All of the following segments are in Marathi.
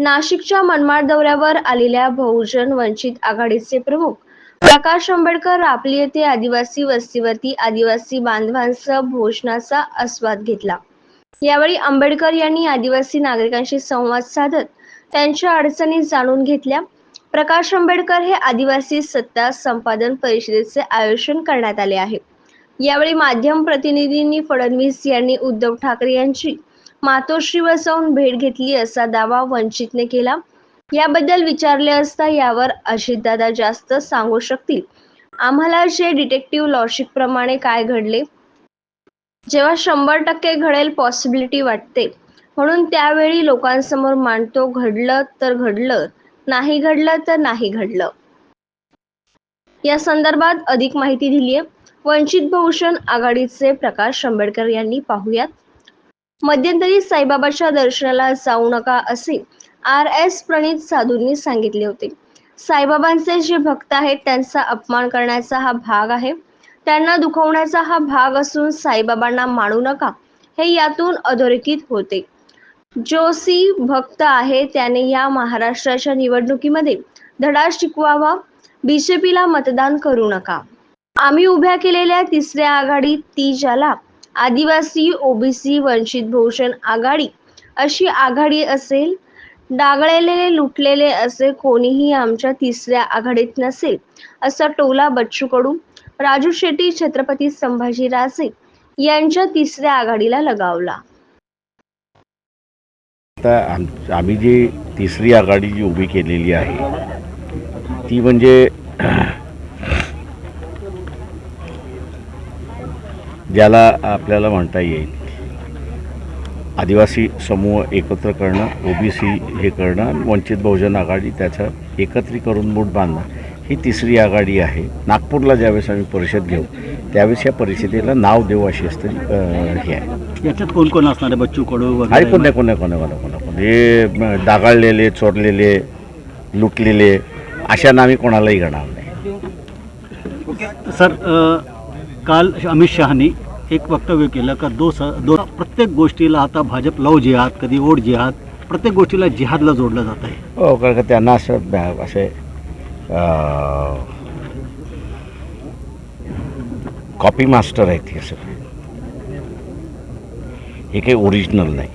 नाशिकच्या मनमाड दौऱ्यावर आलेल्या बहुजन वंचित आघाडीचे प्रमुख प्रकाश आंबेडकर आपली येथे आदिवासी वस्तीवरती आदिवासी बांधवांसह भोजनाचा आस्वाद घेतला. यावेळी आंबेडकर यांनी आदिवासी नागरिकांशी संवाद साधत त्यांच्या अडचणी जाणून घेतल्या. प्रकाश आंबेडकर हे आदिवासी सत्ता संपादन परिषदेचे आयोजन करण्यात आले आहे. यावेळी माध्यम प्रतिनिधींनी फडणवीस यांनी उद्धव ठाकरे यांची मातोश्रीवर जाऊन भेट घेतली असा दावा वंचितने केला. याबद्दल विचारले असता यावर अजितदादा जास्त सांगू शकतील. आम्हाला जे डिटेक्टिव्ह लॉजिक प्रमाणे काय घडले? जेव्हा शंभर टक्के घडेल पॉसिबिलिटी वाटते. म्हणून त्यावेळी लोकांसमोर मांडतो घडलं तर घडलं नाही घडलं तर नाही घडलं. या संदर्भात अधिक माहिती दिली आहे वंचित बहुजन आघाडीचे प्रकाश आंबेडकर यांनी पाहुयात. मध्यंतरी साईबाबाच्या दर्शनाला जाऊ नका असे आर एस प्रणित साधूंनी सांगितले होते. साईबाबांचे जे भक्त आहेत त्यांचा अपमान करण्याचा हा भाग आहे. त्यांना दुखवण्याचा हा भाग असून साईबाबांना मानू नका हे यातून अधोरेखित होते. जोशी भक्त आहे त्याने या महाराष्ट्राच्या निवडणुकीमध्ये धडा शिकवावा बीजेपीला मतदान करू नका. आम्ही उभ्या केलेल्या तिसऱ्या आघाडीत ती ज्याला आदिवासी ओबीसी वंचित बहुजन आघाडी अशी आघाडी असेल डागळलेले लुटलेले असे कोणीही आमच्या तिसऱ्या आघाडीत नसेल असा टोला बच्चू कडू राजू शेट्टी छत्रपती संभाजीराजे यांच्या तिसऱ्या आघाडीला लगावला. आता आम आम्ही जी तिसरी आघाडी जी उभी केलेली आहे ती म्हणजे ज्याला आपल्याला म्हणता येईल. आदिवासी समूह एकत्र करणं ओबीसी हे करणं आणि वंचित बहुजन आघाडी त्याचं एकत्रीकरण मूठ बांधणं ही तिसरी आघाडी आहे. नागपूरला ज्यावेळेस आम्ही परिषद घेऊ त्यावेळेस या परिषदेला नाव देऊ अशी असतं हे आहे. याच्यात कोण कोण असणार आहे? बच्चू कडू आणि कोण्या कोण्या कोण्या कोण्या कोण्या कोण्या हे डागाळलेले चोरलेले लुटलेले अशा आम्ही कोणालाही घेणार नाही. सर काल अमित शहानी एक वक्तव्य केलं का दो स दो प्रत्येक गोष्टीला आता भाजप लव जिहाद कधी ओढ जिहाद प्रत्येक गोष्टीला जिहादला जोडलं जात आहे. हो कारण का त्यांना असं असे कॉपी मास्टर आहेत हे सगळे. हे काही ओरिजिनल नाही.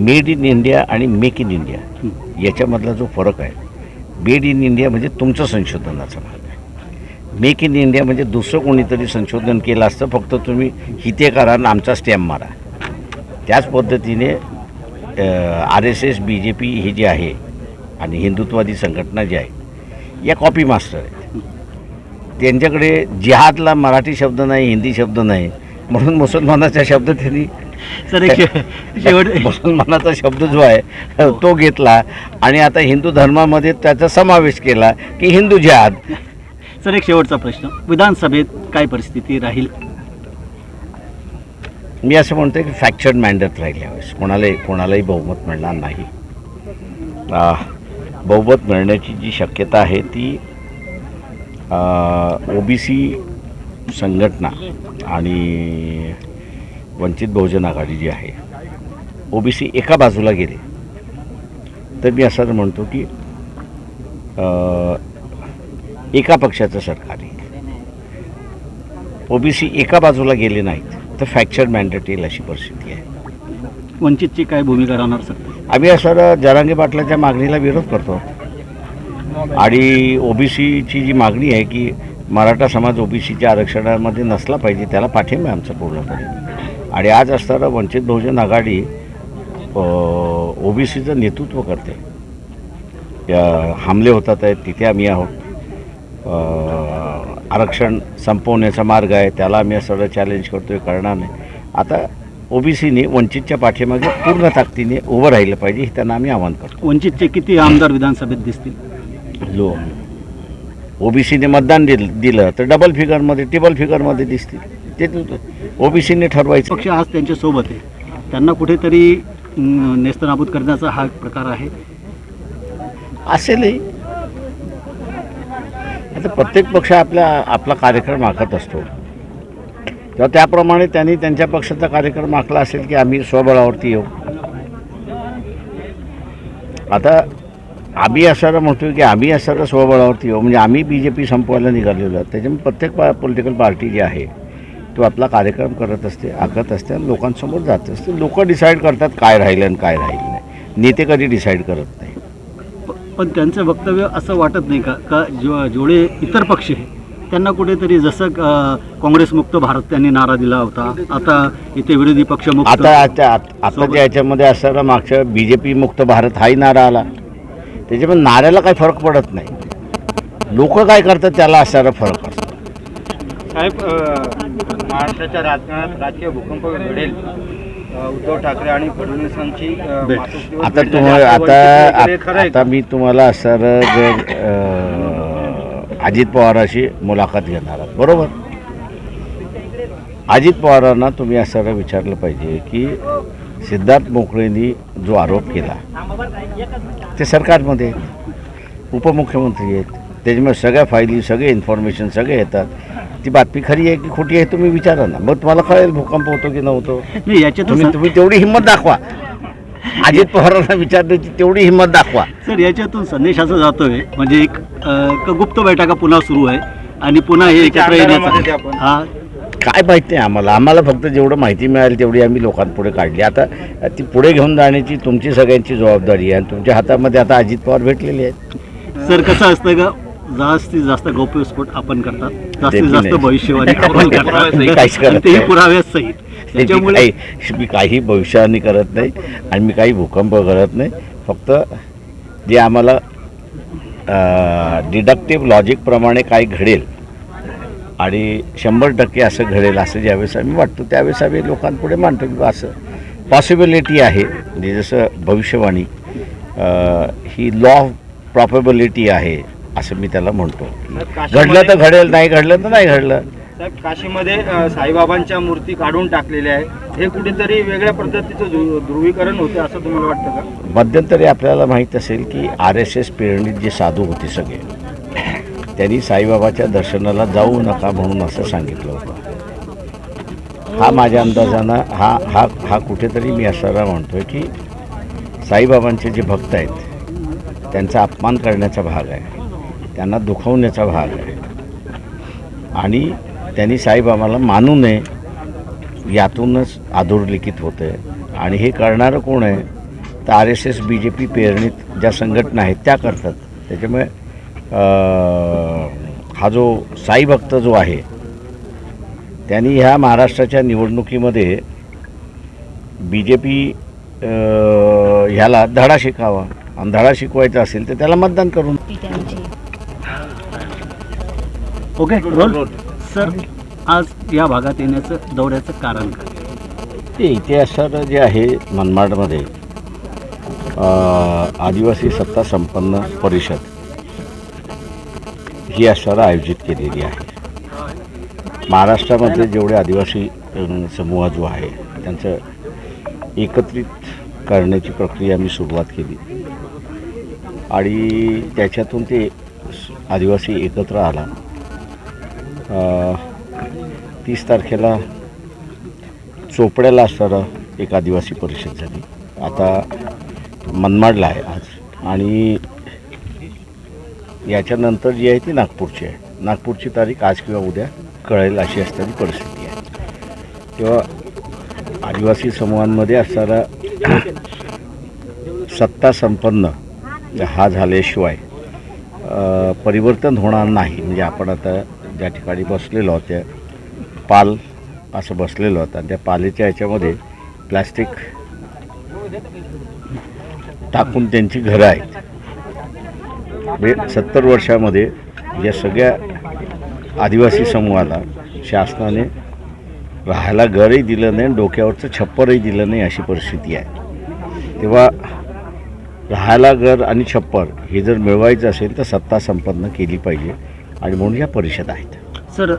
मेड इन इंडिया आणि मेक इन इंडिया याच्यामधला जो फरक आहे मेड इन इंडिया म्हणजे तुमचं संशोधनाचा भाग मेक इन इंडिया म्हणजे दुसरं कोणीतरी संशोधन केलं असतं फक्त तुम्ही हिते करा आणि आमचा स्टॅम्प मारा. त्याच पद्धतीने R S S B J P हे जे आहे आणि हिंदुत्वादी संघटना जी आहे या कॉपी मास्टर आहेत. त्यांच्याकडे जिहादला मराठी शब्द नाही हिंदी शब्द नाही म्हणून मुसलमानाचा शब्द त्यांनी सर शेवट मुसलमानाचा शब्द जो आहे तो घेतला आणि आता हिंदू धर्मामध्ये त्याचा समावेश केला की हिंदू जिहाद. सर एक शेवटचा प्रश्न. विधानसभेत काय परिस्थिती राहील? मी असं म्हणतो की फॅक्चर्ड मॅन्डेट राहील यावेळेस कोणालाही कोणालाही बहुमत मिळणार नाही. बहुमत मिळण्याची जी शक्यता आहे ती ओबीसी संघटना आणि वंचित बहुजन आघाडी जी आहे ओबीसी एका बाजूला गेले तर मी असं म्हणतो की एका पक्षाचं सरकार आहे. ओबीसी एका बाजूला गेले नाहीत तर फॅक्चर मॅन्डेट येईल अशी परिस्थिती आहे. वंचितची काय भूमिका राहणार सर? आम्ही असं जरांगे पाटलाच्या मागणीला विरोध करतो. आणि ओबीसीची जी मागणी आहे की मराठा समाज ओबीसीच्या आरक्षणामध्ये नसला पाहिजे त्याला पाठिंबा आमचा पूर्णपणे. आणि आज असताना वंचित बहुजन आघाडी ओबीसीचं नेतृत्व करते. हमले होतात आहेत तिथे आम्ही आहोत. आरक्षण संपवण्याचा मार्ग आहे त्याला आम्ही सगळं चॅलेंज करतोय करणार नाही. आता ओबीसीने वंचितच्या पाठीमागे पूर्ण ताकदीने उभं राहिलं पाहिजे हे त्यांना आम्ही आवाहन करतो. वंचितचे किती आमदार विधानसभेत दिसतील? लो. ओबीसीने मतदान दिलं दिलं तर डबल फिगरमध्ये टिबल फिगरमध्ये दिसतील. ते ओबीसीने ठरवायचं. पक्ष आज त्यांच्यासोबत आहे. त्यांना कुठेतरी नेस्तनाबूत करण्याचा हा प्रकार आहे. असेलही. आता प्रत्येक पक्ष आपल्या आपला कार्यक्रम आखत असतो. तेव्हा त्याप्रमाणे त्यांनी त्यांच्या पक्षाचा कार्यक्रम आखला असेल की आम्ही स्वबळावरती येऊ. आता आम्ही असणारा म्हणतो की आम्ही असणारा स्वबळावरती येऊ. म्हणजे आम्ही बी जे पी संपवायला निघालेलो आहोत. त्याच्यामुळे प्रत्येक पा पॉलिटिकल पार्टी जी आहे तो आपला कार्यक्रम करत असते आखत असते आणि लोकांसमोर जात असते. लोक डिसाईड करतात काय राहिलं आणि काय राहिलं नाही. नेते कधी डिसाईड करत नाही पण त्यांचं वक्तव्य असं वाटत नाही का? का जो जेवढे इतर पक्ष आहे त्यांना कुठेतरी जसं काँग्रेसमुक्त भारत त्यांनी नारा दिला होता आता इथे विरोधी पक्ष मुक्त आता आता आत- आताच्या याच्यामध्ये असणारा मागच्या बी जे पी मुक्त भारत हाही नारा आला. त्याच्यामुळे नाऱ्याला काही फरक पडत नाही. लोक काय करतात त्याला असणारा फरक असतो साहेब महाराष्ट्राच्या राजकारणात राजकीय भूकंप घडेल. उद्धव ठाकरे आणि फडणवीसांची आता भेट तुम्ही झाली. असं आता आता मी तुम्हाला असणारं जर अजित पवाराशी मुलाखत घेणार आहात. बरोबर? अजित पवारांना तुम्ही असं विचारलं पाहिजे की सिद्धार्थ मोकळेंनी जो आरोप केला ते सरकारमध्ये. उपमुख्यमंत्री आहेत. त्याच्यामुळे सगळ्या फायली सगळे इन्फॉर्मेशन सगळे येतात. ती बातमी खरी आहे की खोटी आहे तुम्ही विचारा ना. मग तुम्हाला कळेल भूकंप होतो की नव्हतो. नाही याच्यातून तुम्ही तुम्ही तेवढी हिंमत दाखवा. अजित पवारांना विचारण्याची तेवढी हिंमत दाखवा. सर याच्यातून संदेश असा जातोय म्हणजे एक अ, गुप्त बैठका पुन्हा सुरू आहे आणि पुन्हा हे एकत्र येण्याचा. हा. काय माहिती नाही आम्हाला? आम्हाला फक्त जेवढं माहिती मिळाली तेवढी आम्ही लोकांपुढे काढली. आता ती पुढे घेऊन जाण्याची तुमची सगळ्यांची जबाबदारी आहे आणि तुमच्या हातामध्ये आता अजित पवार भेटलेले आहेत. सर कसं असतं का जास्तीत जास्त गौप्यस्फोट आपण करतात. जास्तीत जास्त. भविष्यवाणी आपण करतात. तेही नाही. पुराव्यासहित मी त्याच्यामुळे काही मी काही भविष्यवाणी करत नाही आणि मी काही भूकंप करत नाही. फक्त जे आम्हाला डिडक्टिव्ह लॉजिकप्रमाणे काय घडेल आणि शंभर टक्के असं घडेल असं ज्यावेळेस आम्ही वाटतो त्यावेळेस आम्ही लोकांपुढे मांडतो की असं पॉसिबिलिटी आहे. म्हणजे जसं भविष्यवाणी ही लॉ ऑफ प्रॉपेबिलिटी आहे. असं मी त्याला म्हणतो. घडलं तर घडेल नाही घडलं तर नाही घडलं. काशीमध्ये साईबाबांच्या मूर्ती काढून टाकलेल्या आहेत. हे कुठेतरी वेगळ्या पद्धतीचं ध्रु- ध्रुवीकरण होते असं तुम्हाला वाटतं का? मध्यंतरी आपल्याला माहीत असेल की आर एस एस प्रेरणित जे साधू होते सगळे त्यांनी साईबाबाच्या दर्शनाला जाऊ नका म्हणून असं सांगितलं होतं. हा माझ्या अंदाजानं हा हा हा कुठेतरी मी असारा म्हणतोय की साईबाबांचे जे भक्त आहेत त्यांचा अपमान करण्याचा भाग आहे. त्यांना दुखवण्याचा भाग आहे. आणि त्यांनी साईबाबाला मानू नये यातूनच अधोरेखित होतं आहे आणि हे करणारं कोण आहे? तर R S S B J P पेरणीत ज्या संघटना आहेत त्या करतात. त्याच्यामुळे हा जो साई भक्त जो आहे त्यांनी ह्या महाराष्ट्राच्या निवडणुकीमध्ये बी जे पी ह्याला धडा शिकावा. आणि धडा शिकवायचा असेल तर त्याला मतदान करून ओके रोल. सर आज या भागात येण्याचं दौऱ्याचं कारण काय? ते असणारं जे आहे मनमाडमध्ये आदिवासी सत्ता संपन्न परिषद ही असणारं आयोजित केलेली आहे. महाराष्ट्रामध्ये जेवढे आदिवासी समूह जो आहे त्यांचं एकत्रित करण्याची प्रक्रिया मी सुरुवात केली. आणि त्याच्यातून ते आदिवासी एकत्र आला. तीस तारखेला चोपड्याला असणारं एक आदिवासी परिषद झाली. आता मनमाडला आहे आज. आणि याच्यानंतर जी आहे ती नागपूरची आहे. नागपूरची तारीख आज किंवा उद्या कळेल अशी असणारी परिस्थिती आहे. तेव्हा आदिवासी समूहांमध्ये असणारा सत्ता संपन्न हा झाल्याशिवाय परिवर्तन होणार नाही. म्हणजे आपण आता ज्या ठिकाणी बसलेलो आहोत त्या पाल असं बसलेलो होतं. आणि त्या पालेच्या ह्याच्यामध्ये प्लास्टिक टाकून त्यांची घरं आहेत. म्हणजे सत्तर वर्षामध्ये या सगळ्या आदिवासी समूहाला शासनाने राहायला घरही दिलं नाही डोक्यावरचं छप्परही दिलं नाही अशी परिस्थिती आहे. तेव्हा राहायला घर आणि छप्पर हे जर मिळवायचं असेल तर सत्ता संपन्न केली पाहिजे. आणि म्हणून या परिषद आहेत. सर